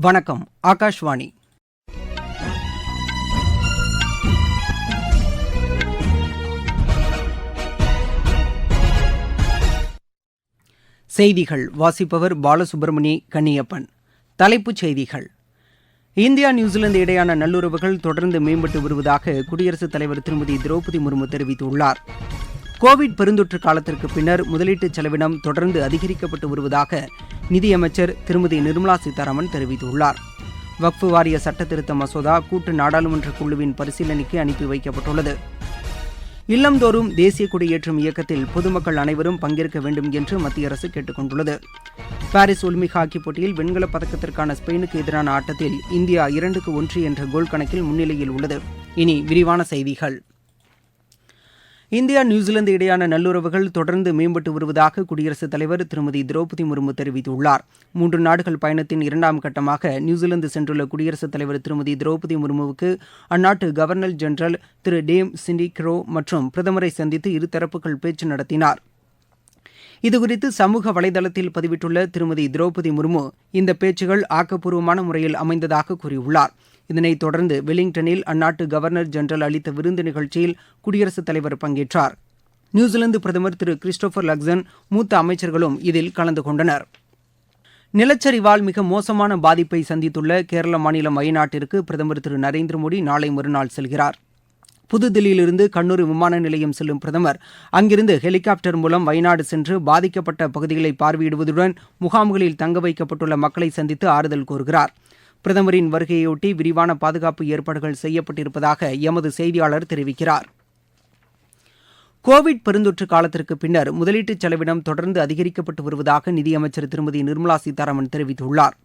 வணக்கம் ஆகாஷ்வாணி. செய்திகள் வாசிப்பவர் பாலசுப்ரமணிய கன்னியப்பன். தலைப்புச் செய்திகள். இந்தியா நியூசிலாந்து இடையான நல்லுறவுகள் தொடர்ந்து மேம்பட்டு வருவதாக குடியரசுத் தலைவர் திருமதி திரௌபதி முர்மு தெரிவித்துள்ளார். கோவிட் பெருந்தொற்று காலத்திற்கு பின்னர் முதலீட்டு செலவினம் தொடர்ந்து அதிகரிக்கப்பட்டு வருவதாக நிதியமைச்சர் திருமதி நிர்மலா சீதாராமன் தெரிவித்துள்ளார். வக்ஃபு வாரிய சட்டத்திருத்த மசோதா கூட்டு நாடாளுமன்ற குழுவின் பரிசீலனைக்கு அனுப்பி வைக்கப்பட்டுள்ளது. இல்லந்தோறும் தேசிய கொடியேற்றும் இயக்கத்தில் பொதுமக்கள் அனைவரும் பங்கேற்க வேண்டும் என்று மத்திய அரசு கேட்டுக்கொண்டுள்ளது பாரிஸ் ஒலிம்பிக் ஹாக்கி போட்டியில் வெண்கலப் பதக்கத்திற்கான ஸ்பெயினுக்கு எதிரான ஆட்டத்தில் இந்தியா இரண்டுக்கு ஒன்று என்ற கோல் கணக்கில் முன்னிலையில் உள்ளது. இனி விரிவான செய்திகள். இந்தியா நியூசிலாந்து இடையான நல்லுறவுகள் தொடர்ந்து மேம்பட்டு வருவதாக குடியரசுத் தலைவர் திருமதி திரௌபதி முர்மு தெரிவித்துள்ளார். மூன்று நாடுகள் பயணத்தின் இரண்டாம் கட்டமாக நியூசிலாந்து சென்றுள்ள குடியரசுத் தலைவர் திருமதி திரௌபதி முர்முவுக்கு அந்நாட்டு கவர்னர் ஜெனரல் திரு டேம் சிண்டிக்ரோ மற்றும் பிரதமரை சந்தித்து இருதரப்புகள் பேச்சு நடத்தினார். இதுகுறித்து சமூக வலைதளத்தில் பதிவிட்டுள்ள திருமதி திரௌபதி முர்மு இந்த பேச்சுகள் ஆக்கப்பூர்வமான முறையில் அமைந்ததாக கூறியுள்ளார். இதனைத் தொடர்ந்து வெலிங்டனில் அந்நாட்டு கவர்னர் ஜெனரல் அளித்த விருந்து நிகழ்ச்சியில் குடியரசுத் தலைவர் பங்கேற்றார். நியூசிலாந்து பிரதமர் திரு கிறிஸ்டோபர் லக்சன் மூத்த அமைச்சர்களும் இதில் கலந்து கொண்டனர். நிலச்சரிவால் மிக மோசமான பாதிப்பை சந்தித்துள்ள கேரள மாநிலம் வயநாட்டிற்கு பிரதமர் திரு நரேந்திர மோடி நாளை மறுநாள் செல்கிறார். புதுதில்லியிலிருந்து கண்ணூர் விமான நிலையம் செல்லும் பிரதமர் அங்கிருந்து ஹெலிகாப்டர் மூலம் வயநாடு சென்று பாதிக்கப்பட்ட பகுதிகளை பார்வையிடுவதுடன் முகாம்களில் தங்க வைக்கப்பட்டுள்ள மக்களை சந்தித்து ஆறுதல் கூறுகிறார். பிரதமரின் வருகையொட்டி விரிவான பாதுகாப்பு ஏற்பாடுகள் செய்யப்பட்டிருப்பதாக எமது செய்தியாளர் தெரிவிக்கிறார். கோவிட் பெருந்தொற்று காலத்திற்கு பின்னர் முதலீட்டு செலவினம் தொடர்ந்து அதிகரிக்கப்பட்டு வருவதாக நிதியமைச்சர் திருமதி நிர்மலா சீதாராமன் தெரிவித்துள்ளார்.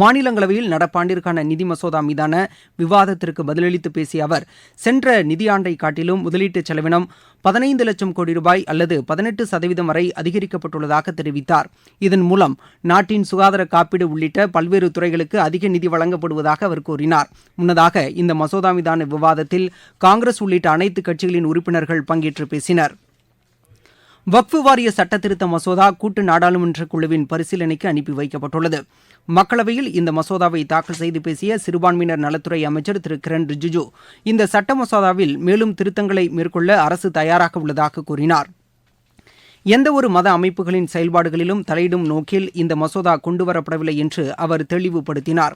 மாநிலங்களவையில் நடப்பாண்டிற்கான நிதி மசோதா மீதான விவாதத்திற்கு பதிலளித்து பேசிய அவர் சென்ற நிதியாண்டை காட்டிலும் முதலீட்டு செலவினம் பதினைந்து லட்சம் கோடி ரூபாய் அல்லது பதினெட்டு சதவீதம் வரை அதிகரிக்கப்பட்டுள்ளதாக தெரிவித்தார். இதன் மூலம் நாட்டின் சுகாதார காப்பீடு உள்ளிட்ட பல்வேறு துறைகளுக்கு அதிக நிதி வழங்கப்படுவதாக அவர் கூறினார். முன்னதாக இந்த மசோதா மீதான விவாதத்தில் காங்கிரஸ் உள்ளிட்ட அனைத்து கட்சிகளின் உறுப்பினர்கள் பங்கேற்று பேசினர். வக்ஃபு வாரிய சட்டத்திருத்த மசோதா கூட்டு நாடாளுமன்ற குழுவின் பரிசீலனைக்கு அனுப்பி வைக்கப்பட்டுள்ளது. மக்களவையில் இந்த மசோதாவை தாக்கல் செய்து பேசிய சிறுபான்மையினர் நலத்துறை அமைச்சர் திரு கிரண் ரிஜிஜு இந்த சட்ட மசோதாவில் மேலும் திருத்தங்களை மேற்கொள்ள அரசு தயாராக உள்ளதாக கூறினார். எந்தவொரு மத அமைப்புகளின் செயல்பாடுகளிலும் தலையிடும் நோக்கில் இந்த மசோதா கொண்டுவரப்படவில்லை என்று அவர் தெளிவுபடுத்தினார்.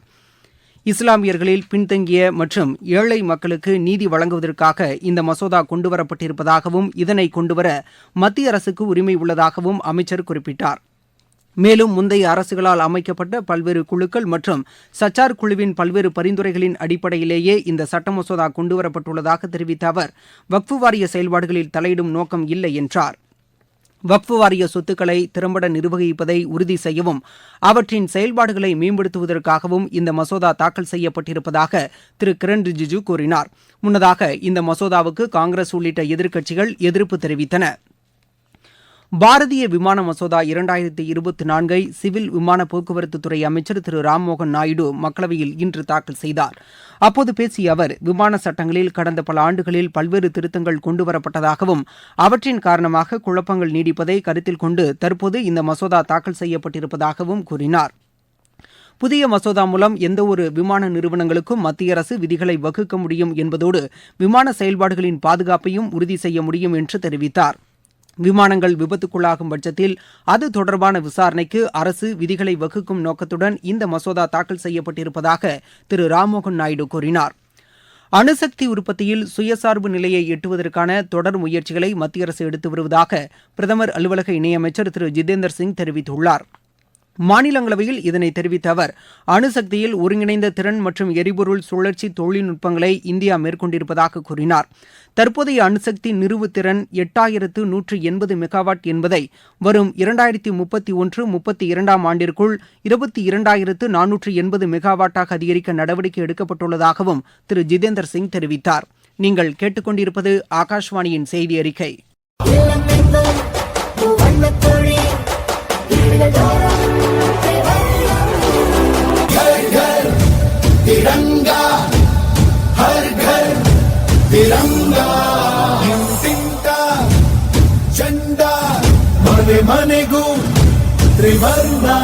இஸ்லாமியர்களில் பின்தங்கிய மற்றும் ஏழை மக்களுக்கு நீதி வழங்குவதற்காக இந்த மசோதா கொண்டுவரப்பட்டிருப்பதாகவும் இதனை கொண்டுவர மத்திய அரசுக்கு உரிமை உள்ளதாகவும் அமைச்சர் குறிப்பிட்டார். மேலும் முந்தைய அரசுகளால் அமைக்கப்பட்ட பல்வேறு குழுக்கள் மற்றும் சச்சார் குழுவின் பல்வேறு பரிந்துரைகளின் அடிப்படையிலேயே இந்த சட்ட மசோதா கொண்டுவரப்பட்டுள்ளதாக தெரிவித்த அவர் வக்ஃபு வாரிய செயல்பாடுகளில் தலையிடும் நோக்கம் இல்லை என்றார். வக்ஃபு வாரிய சொத்துக்களை திறம்பட நிர்வகிப்பதை உறுதி செய்யவும் அவற்றின் செயல்பாடுகளை மேம்படுத்துவதற்காகவும் இந்த மசோதா தாக்கல் செய்யப்பட்டிருப்பதாக திரு. கிரண் ரிஜிஜு கூறினார். முன்னதாக இந்த மசோதாவுக்கு காங்கிரஸ் உள்ளிட்ட எதிர்க்கட்சிகள் எதிர்ப்பு தெரிவித்தன. பாரதிய விமான மசோதா இரண்டாயிரத்தி இருபத்தி நான்கை சிவில் விமான போக்குவரத்து துறை அமைச்சர் திரு ராம்மோகன் நாயுடு மக்களவையில் இன்று தாக்கல் செய்தார். அப்போது பேசிய அவர் விமான சட்டங்களில் கடந்த பல ஆண்டுகளில் பல்வேறு திருத்தங்கள் கொண்டுவரப்பட்டதாகவும் அவற்றின் காரணமாக குழப்பங்கள் நீடிப்பதை கருத்தில் கொண்டு தற்போது இந்த மசோதா தாக்கல் செய்யப்பட்டிருப்பதாகவும் கூறினார். புதிய மசோதா மூலம் எந்தவொரு விமான நிறுவனங்களுக்கும் மத்திய அரசு விதிகளை வகுக்க முடியும் என்பதோடு விமான செயல்பாடுகளின் பாதுகாப்பையும் உறுதி செய்ய முடியும் என்று தெரிவித்தார். விமானங்கள் விபத்துக்குள்ளாகும் பட்சத்தில் அது தொடர்பான விசாரணைக்கு அரசு விதிகளை வகுக்கும் நோக்கத்துடன் இந்த மசோதா தாக்கல் செய்யப்பட்டிருப்பதாக திரு ராம்மோகன் நாயுடு கூறினார். அணுசக்தி உற்பத்தியில் சுயசார்பு நிலையை எட்டுவதற்கான தொடர் முயற்சிகளை மத்திய அரசு எடுத்து வருவதாக பிரதமர் அலுவலக இணையமைச்சர் திரு ஜிதேந்தர் சிங் தெரிவித்துள்ளார். மாநிலங்களவையில் இதனை தெரிவித்த அவர் அணுசக்தியில் ஒருங்கிணைந்த திறன் மற்றும் எரிபொருள் சுழற்சி தொழில்நுட்பங்களை இந்தியா மேற்கொண்டிருப்பதாக கூறினார். தற்போதைய அணுசக்தி நிறுவு திறன் எட்டாயிரத்து நூற்று எண்பது மெகாவாட் என்பதை வரும் இரண்டாயிரத்தி முப்பத்தி ஒன்று முப்பத்தி இரண்டாம் ஆண்டிற்குள் இருபத்தி இரண்டாயிரத்து நானூற்று எண்பது மெகாவாட்டாக அதிகரிக்க நடவடிக்கை எடுக்கப்பட்டுள்ளதாகவும் திரு. ஜிதேந்தர் சிங் தெரிவித்தார். நீங்கள் கேட்டுக்கொண்டிருப்பது ஆகாஷ்வாணியின் செய்தி அறிக்கை. तिरंगा हर घर तिरंगा तिरंगा झंडा मने मने गु त्रिवर्णा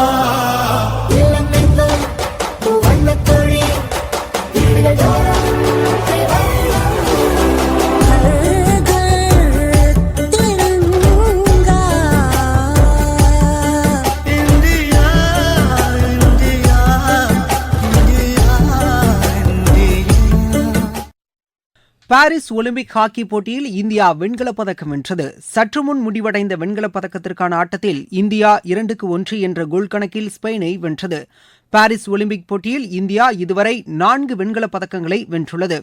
பாரிஸ் ஒலிம்பிக் ஹாக்கி போட்டியில் இந்தியா வெண்கலப் பதக்கம் வென்றது. சற்று முன் முடிவடைந்த வெண்கலப் பதக்கத்திற்கான ஆட்டத்தில் இந்தியா இரண்டுக்கு ஒன்று என்ற கோல் கணக்கில் ஸ்பெயினை வென்றது. பாரிஸ் ஒலிம்பிக் போட்டியில் இந்தியா இதுவரை நான்கு வெண்கலப் பதக்கங்களை வென்றுள்ளது.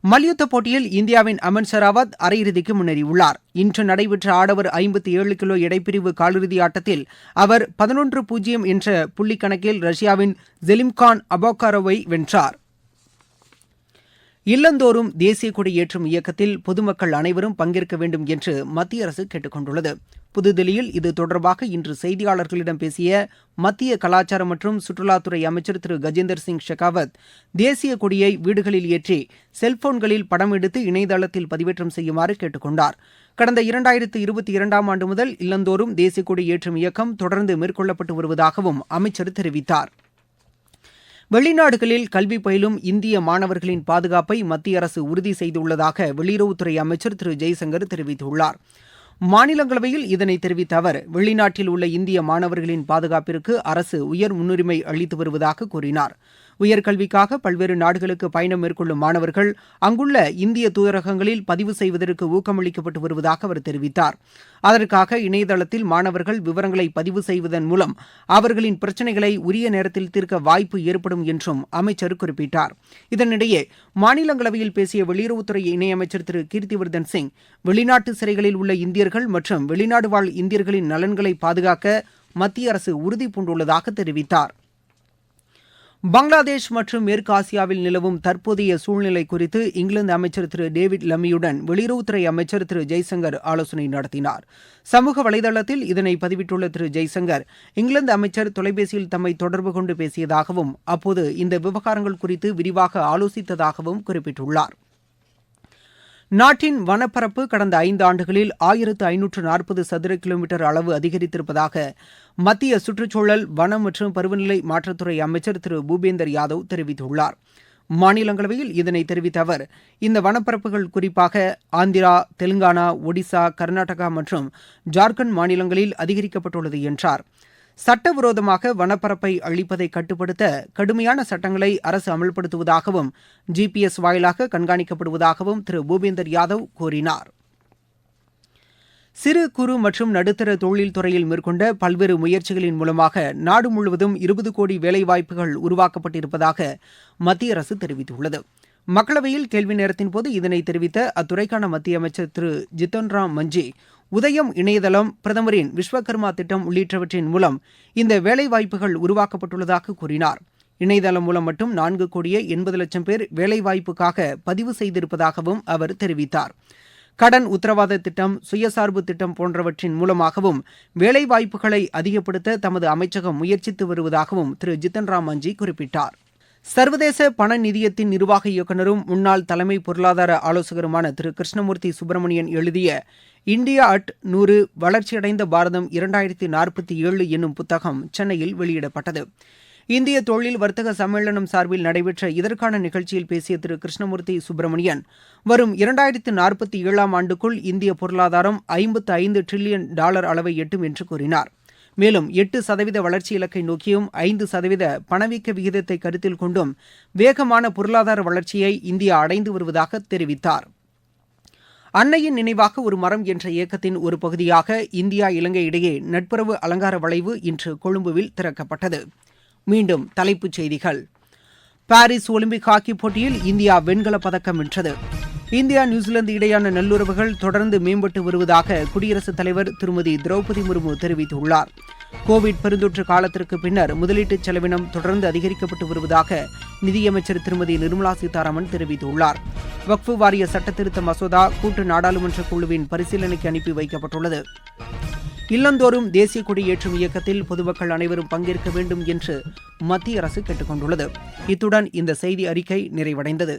மல்யுத்த போட்டியில் இந்தியாவின் அமன் ஷராவத் அரையிறுதிக்கு முன்னேறியுள்ளார். இன்று நடைபெற்ற ஆடவர் ஐம்பத்தி ஏழு கிலோ இடைப்பிரிவு காலிறுதி ஆட்டத்தில் அவர் பதினொன்று பூஜ்ஜியம் என்ற புள்ளி கணக்கில் ரஷ்யாவின் ஜெலிம்கான் அபோகாரோவை வென்றார். இல்லந்தோறும் தேசிய கொடி ஏற்றும் இயக்கத்தில் பொதுமக்கள் அனைவரும் பங்கேற்க வேண்டும் என்று மத்திய அரசு கேட்டுக்கொண்டுள்ளது. புதுதில்லியில் இது தொடர்பாக இன்று செய்தியாளர்களிடம் பேசிய மத்திய கலாச்சாரம் மற்றும் சுற்றுலாத்துறை அமைச்சர் திரு. கஜேந்தர் சிங் ஷெகாவத் தேசிய கொடியை வீடுகளில் ஏற்றி செல்போன்களில் படம் எடுத்து இணையதளத்தில் பதிவேற்றம் செய்யுமாறு கேட்டுக்கொண்டார். கடந்த இரண்டாயிரத்து இருபத்தி இரண்டாம் ஆண்டு முதல் இல்லந்தோறும் தேசிய கொடி ஏற்றும் இயக்கம் தொடர்ந்து மேற்கொள்ளப்பட்டு வருவதாகவும் அமைச்சர் தெரிவித்தார். வெளிநாடுகளில் கல்வி பயிலும் இந்திய மாணவர்களின் பாதுகாப்பை மத்திய அரசு உறுதி செய்துள்ளதாக வெளியுறவுத்துறை அமைச்சர் திரு. ஜெய்சங்கர் தெரிவித்துள்ளார். மாநிலங்களவையில் இதனை தெரிவித்த அவர் வெளிநாட்டில் உள்ள இந்திய மாணவர்களின் பாதுகாப்பிற்கு அரசு உயர் முன்னுரிமை அளித்து வருவதாக கூறினார். உயர்கல்விக்காக பல்வேறு நாடுகளுக்கு பயணம் மேற்கொள்ளும் மாணவர்கள் அங்குள்ள இந்திய தூதரகங்களில் பதிவு செய்வதற்கு ஊக்கமளிக்கப்பட்டு வருவதாக அவர் தெரிவித்தார். அதற்காக இணையதளத்தில் மாணவர்கள் விவரங்களை பதிவு செய்வதன் மூலம் அவர்களின் பிரச்சினைகளை உரிய நேரத்தில் தீர்க்க வாய்ப்பு ஏற்படும் என்றும் அமைச்சர் குறிப்பிட்டார். இதனிடையே மாநிலங்களவையில் பேசிய வெளியுறவுத்துறை இணையமைச்சர் திரு. கீர்த்திவர்தன் சிங் வெளிநாட்டு சிறைகளில் உள்ள இந்தியர்கள் மற்றும் வெளிநாடு வாழ் இந்தியர்களின் நலன்களை பாதுகாக்க மத்திய அரசு உறுதி பூண்டுள்ளதாக தெரிவித்தார். பங்களாதேஷ் மற்றும் மேற்கு ஆசியாவில் நிலவும் தற்போதைய சூழ்நிலை குறித்து இங்கிலாந்து அமைச்சர் திரு டேவிட் லம்மியுடன் வெளியுறவுத்துறை அமைச்சர் திரு ஜெய்சங்கர் ஆலோசனை நடத்தினார். சமூக வலைதளத்தில் இதனை பதிவிட்டுள்ள திரு ஜெய்சங்கர் இங்கிலாந்து அமைச்சர் தொலைபேசியில் தம்மை தொடர்பு கொண்டு பேசியதாகவும் அப்போது இந்த விவகாரங்கள் குறித்து விரிவாக ஆலோசித்ததாகவும் குறிப்பிட்டுள்ளார். நாட்டின் வனப்பரப்பு கடந்த ஐந்து ஆண்டுகளில் ஆயிரத்து ஐநூற்று நாற்பது சதுர கிலோமீட்டர் அளவு அதிகரித்திருப்பதாக மத்திய சுற்றுச்சூழல் வனம் மற்றும் பருவநிலை மாற்றத்துறை அமைச்சர் திரு. பூபேந்தர் யாதவ் தெரிவித்துள்ளார். மாநிலங்களவையில் இதனை தெரிவித்த அவர் இந்த வனப்பரப்புகள் குறிப்பாக ஆந்திரா தெலுங்கானா ஒடிசா கர்நாடகா மற்றும் ஜார்க்கண்ட் மாநிலங்களில் அதிகரிக்கப்பட்டுள்ளது என்றார். சட்டவிரோதமாக வனப்பரப்பை அழிப்பதை கட்டுப்படுத்த கடுமையான சட்டங்களை அரசு அமல்படுத்துவதாகவும் ஜிபிஎஸ் வாயிலாக கண்காணிக்கப்படுவதாகவும் திரு. பூபேந்தர் யாதவ் கூறினார். சிறு குறு மற்றும் நடுத்தர தொழில் துறையில் மேற்கொண்ட பல்வேறு முயற்சிகளின் மூலமாக நாடு முழுவதும் இருபது கோடி வேலைவாய்ப்புகள் உருவாக்கப்பட்டிருப்பதாக மத்திய அரசு தெரிவித்துள்ளது. மக்களவையில் கேள்வி நேரத்தின் போது இதனை தெரிவித்த அத்துறைக்கான மத்திய அமைச்சர் திரு. ஜித்தன் ராம் மஞ்சி உதயம் இணையதளம் பிரதமரின் விஸ்வகர்மா திட்டம் உள்ளிட்டவற்றின் மூலம் இந்த வேலைவாய்ப்புகள் உருவாக்கப்பட்டுள்ளதாக கூறினார். இணையதளம் மூலம் மட்டும் நான்கு கோடியே எண்பது லட்சம் பேர் வேலைவாய்ப்புக்காக பதிவு செய்திருப்பதாகவும் அவர் தெரிவித்தார். கடன் உத்தரவாத திட்டம் சுயசார்பு திட்டம் போன்றவற்றின் மூலமாகவும் வேலைவாய்ப்புகளை அதிகப்படுத்த தமது அமைச்சகம் முயற்சித்து வருவதாகவும் திரு. ஜித்தன் ராம் மஞ்சி குறிப்பிட்டார். சர்வதேச பண நிதியத்தின் நிர்வாக இயக்குநரும் முன்னாள் தலைமை பொருளாதார ஆலோசகருமான திரு. கிருஷ்ணமூர்த்தி சுப்பிரமணியன் எழுதிய இந்தியா அட் நூறு வளர்ச்சியடைந்த பாரதம் இரண்டாயிரத்தி நாற்பத்தி ஏழு என்னும் புத்தகம் சென்னையில் வெளியிடப்பட்டது. இந்திய தொழில் வர்த்தக சம்மேளனம் சார்பில் நடைபெற்ற இதற்கான நிகழ்ச்சியில் பேசிய திரு கிருஷ்ணமூர்த்தி சுப்பிரமணியன் வரும் இரண்டாயிரத்து நாற்பத்தி ஏழாம் ஆண்டுக்குள் இந்திய பொருளாதாரம் ஐம்பத்து ஐந்து டிரில்லியன் டாலர் அளவை எட்டும் என்று கூறினார். மேலும் எட்டு சதவீத வளர்ச்சி இலக்கை நோக்கியும் ஐந்து சதவீத பணவீக்க விகிதத்தை கருத்தில் கொண்டும் வேகமான பொருளாதார வளர்ச்சியை இந்தியா அடைந்து வருவதாக தெரிவித்தார். அன்னையின் நினைவாக ஒரு மரம் என்ற இயக்கத்தின் ஒரு பகுதியாக இந்தியா இலங்கை இடையே நட்புறவு அலங்கார வளைவு இன்று கொழும்புவில் திறக்கப்பட்டது. மீண்டும் தலைப்புச் செய்திகள். பாரிஸ் ஒலிம்பிக் ஹாக்கி போட்டியில் இந்தியா வெண்கலப் பதக்கம் வென்றது. இந்தியா நியூசிலாந்து இடையான நல்லுறவுகள் தொடர்ந்து மேம்பட்டு வருவதாக குடியரசுத் தலைவர் திருமதி திரௌபதி முர்மு தெரிவித்துள்ளார். கோவிட் பெருந்தொற்று காலத்திற்கு பின்னர் முதலீட்டு செலவினம் தொடர்ந்து அதிகரிக்கப்பட்டு வருவதாக நிதியமைச்சர் திருமதி நிர்மலா சீதாராமன் தெரிவித்துள்ளார். வக்ஃபு வாரிய சட்டத்திருத்த மசோதா கூட்டு நாடாளுமன்ற குழுவின் பரிசீலனைக்கு அனுப்பி வைக்கப்பட்டுள்ளது. இல்லந்தோறும் தேசிய கொடி ஏற்றும் இயக்கத்தில் பொதுமக்கள் அனைவரும் பங்கேற்க வேண்டும் என்று மத்திய அரசு கேட்டுக்கொண்டுள்ளது. இத்துடன் இந்த செய்தி அறிக்கை நிறைவடைந்தது.